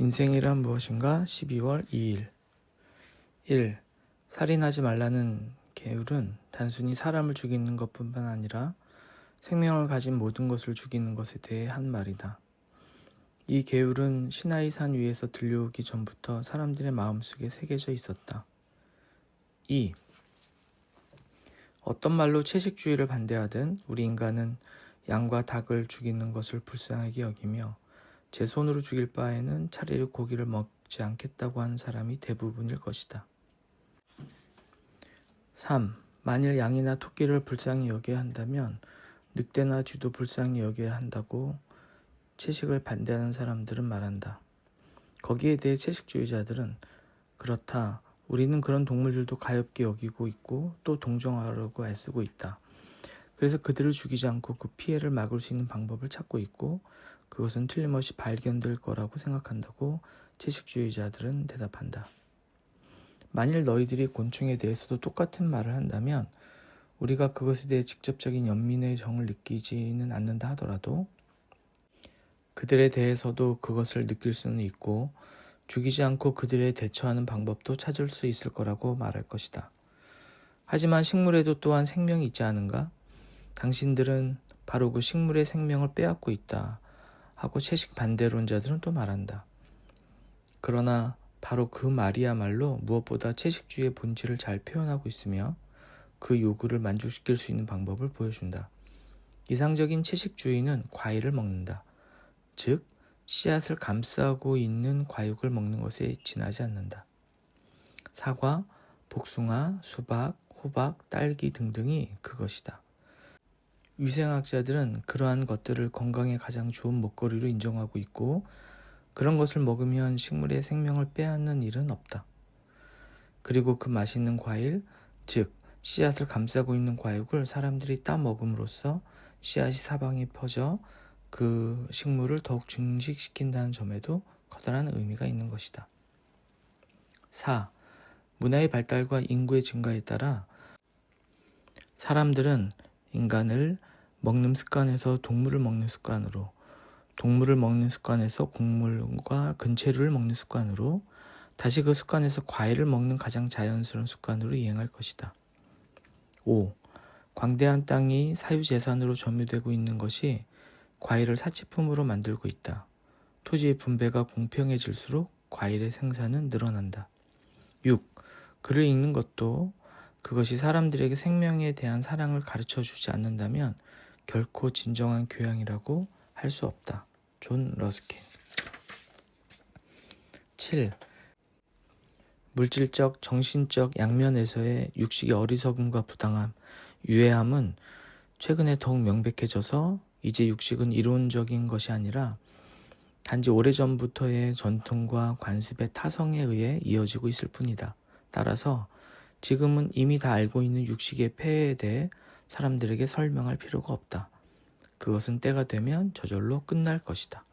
인생이란 무엇인가 12월 2일 1. 살인하지 말라는 계율은 단순히 사람을 죽이는 것뿐만 아니라 생명을 가진 모든 것을 죽이는 것에 대해 한 말이다. 이 계율은 시나이 산 위에서 들려오기 전부터 사람들의 마음속에 새겨져 있었다. 2. 어떤 말로 채식주의를 반대하든 우리 인간은 양과 닭을 죽이는 것을 불쌍하게 여기며 제 손으로 죽일 바에는 차라리 고기를 먹지 않겠다고 하는 사람이 대부분일 것이다. 3. 만일 양이나 토끼를 불쌍히 여겨야 한다면 늑대나 쥐도 불쌍히 여겨야 한다고 채식을 반대하는 사람들은 말한다. 거기에 대해 채식주의자들은 그렇다. 우리는 그런 동물들도 가엽게 여기고 있고 또 동정하려고 애쓰고 있다. 그래서 그들을 죽이지 않고 그 피해를 막을 수 있는 방법을 찾고 있고 그것은 틀림없이 발견될 거라고 생각한다고 채식주의자들은 대답한다. 만일 너희들이 곤충에 대해서도 똑같은 말을 한다면 우리가 그것에 대해 직접적인 연민의 정을 느끼지는 않는다 하더라도 그들에 대해서도 그것을 느낄 수는 있고 죽이지 않고 그들에 대처하는 방법도 찾을 수 있을 거라고 말할 것이다. 하지만 식물에도 또한 생명이 있지 않은가? 당신들은 바로 그 식물의 생명을 빼앗고 있다. 하고 채식 반대론자들은 또 말한다. 그러나 바로 그 말이야말로 무엇보다 채식주의의 본질을 잘 표현하고 있으며 그 요구를 만족시킬 수 있는 방법을 보여준다. 이상적인 채식주의는 과일을 먹는다. 즉, 씨앗을 감싸고 있는 과육을 먹는 것에 지나지 않는다. 사과, 복숭아, 수박, 호박, 딸기 등등이 그것이다. 위생학자들은 그러한 것들을 건강에 가장 좋은 먹거리로 인정하고 있고 그런 것을 먹으면 식물의 생명을 빼앗는 일은 없다. 그리고 그 맛있는 과일, 즉 씨앗을 감싸고 있는 과육을 사람들이 따 먹음으로써 씨앗이 사방에 퍼져 그 식물을 더욱 증식시킨다는 점에도 커다란 의미가 있는 것이다. 4. 문화의 발달과 인구의 증가에 따라 사람들은 인간을 먹는 습관에서 동물을 먹는 습관으로, 동물을 먹는 습관에서 곡물과 근체류를 먹는 습관으로, 다시 그 습관에서 과일을 먹는 가장 자연스러운 습관으로 이행할 것이다. 5. 광대한 땅이 사유재산으로 점유되고 있는 것이 과일을 사치품으로 만들고 있다. 토지의 분배가 공평해질수록 과일의 생산은 늘어난다. 6. 글을 읽는 것도 그것이 사람들에게 생명에 대한 사랑을 가르쳐 주지 않는다면 결코 진정한 교양이라고 할 수 없다. 존 러스킨 7. 물질적, 정신적 양면에서의 육식의 어리석음과 부당함, 유해함은 최근에 더욱 명백해져서 이제 육식은 이론적인 것이 아니라 단지 오래전부터의 전통과 관습의 타성에 의해 이어지고 있을 뿐이다. 따라서 지금은 이미 다 알고 있는 육식의 폐해에 대해 사람들에게 설명할 필요가 없다. 그것은 때가 되면 저절로 끝날 것이다.